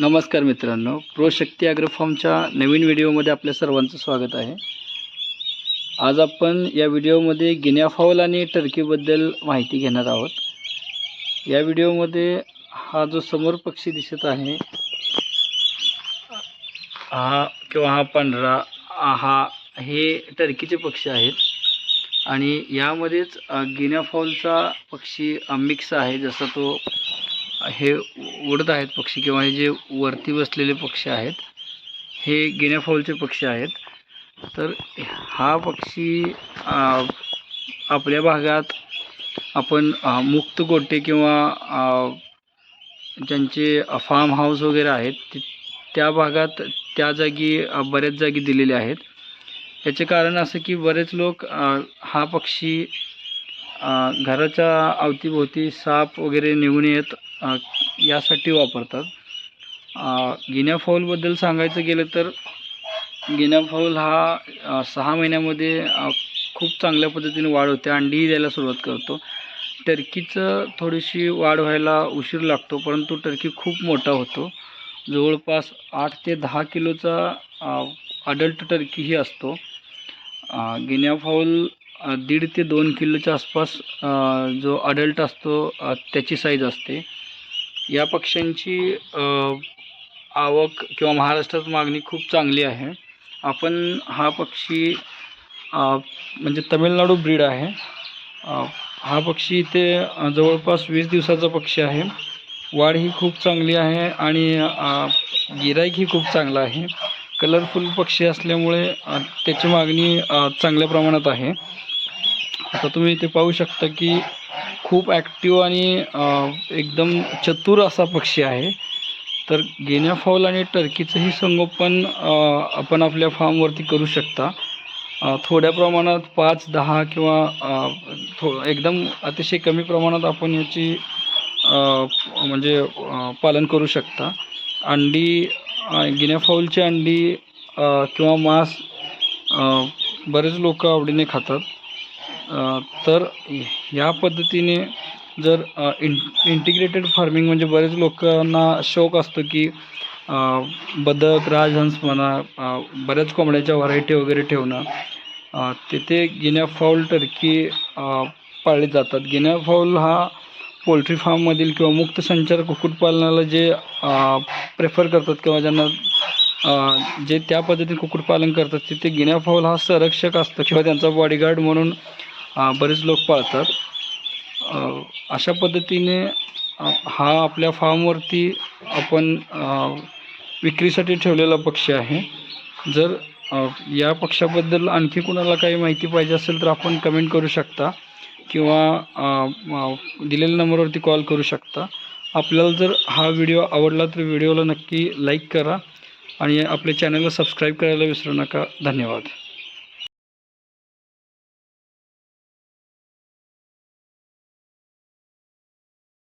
नमस्कार मित्रांनो प्रो शक्ती ॲग्रोफॉर्मच्या नवीन व्हिडिओमध्ये आपल्या सर्वांचं स्वागत आहे. आज आपण या व्हिडिओमध्ये गिन्या फाऊल आणि टर्कीबद्दल माहिती घेणार आहोत. या व्हिडिओमध्ये हा जो समोर पक्षी दिसत आहे हा किंवा हा पांढरा हा हे टर्कीचे पक्षी आहेत. आणि यामध्येच अ, गिन्या फाऊलचा पक्षी मिक्स आहे. जसा तो हे उडत आहेत पक्षी किंवा हे जे वरती बसलेले पक्षी आहेत हे गिन्या पक्षी आहेत. तर हा पक्षी आपल्या भागात आपण मुक्त गोटे किंवा ज्यांचे फार्म हाऊस वगैरे आहेत त्या भागात त्या जागी बऱ्याच जागी दिलेल्या आहेत. याचे कारण असं की बरेच लोक हा पक्षी घराच्या अवतीभोवती साप वगैरे निघून येत यासाठी वापरतात. गिन्या फाऊलबद्दल सांगायचं गेलं तर गिन्या फाऊल हा सहा महिन्यामध्ये खूप चांगल्या पद्धतीने वाढ होते. अंडीही द्यायला सुरुवात करतो. टर्कीचं थोडीशी वाढ व्हायला उशीर लागतो परंतु टर्की खूप मोठा होतो. जवळपास आठ ते दहा किलोचा अडल्ट टर्कीही असतो. गिन्या फाऊल दीड ते दोन किलोच्या आसपास जो अडल्ट असतो त्याची साईज असते. या पक्ष्यांची आवक किंवा महाराष्ट्रात मागणी खूप चांगली आहे. आपण हा पक्षी म्हणजे तमिळनाडू ब्रीड आहे. हा पक्षी इथे जवळपास वीस दिवसाचा पक्षी आहे. वाढ ही खूप चांगली आहे आणि गिराईक ही खूप चांगला आहे. कलरफुल पक्षी असल्यामुळे त्याची मागणी चांगल्या प्रमाणात आहे. आता तुम्ही इथे पाहू शकता की खूप ॲक्टिव्ह आणि एकदम चतुर असा पक्षी आहे. तर गेन्या फाऊल आणि टर्कीचंही संगोपन आपण आपल्या फार्मवरती करू शकता. थोड्या प्रमाणात पाच दहा किंवा थो एकदम अतिशय कमी प्रमाणात आपण याची म्हणजे पालन करू शकता. अंडी गिन्याफाऊलची अंडी किंवा मांस बरेच लोक आवडीने खातात. तर ह्या पद्धतीने जर इन इंटिग्रेटेड फार्मिंग म्हणजे बरेच लोकांना शौक असतो की बदक राजहंस म्हणा बऱ्याच कोंबड्याच्या व्हरायटी वगैरे ठेवणं तिथे गिन्या फाऊल टर्की पाळले जातात. गिन्या फाऊल हा पोल्ट्री फार्ममधील किंवा मुक्त संचार कुक्कुटपालनाला जे प्रेफर करतात किंवा ज्यांना जे त्या पद्धतीने कुक्कुटपालन करतात तिथे गिन्या फाऊल हा संरक्षक असतो किंवा त्यांचा बॉडीगार्ड म्हणून बरेच लोक पाळतात. अशा पद्धतीने हा आपल्या फार्मवरती आपण विक्रीसाठी ठेवलेला पक्षी आहे. जर या पक्षाबद्दल आणखी कुणाला काही माहिती पाहिजे असेल तर आपण कमेंट करू शकता किंवा दिलेल्या नंबरवरती कॉल करू शकता. आपल्याला जर हा व्हिडिओ आवडला तर व्हिडिओला नक्की लाईक करा आणि आपल्या चॅनलला सबस्क्राईब करायला विसरू नका. धन्यवाद.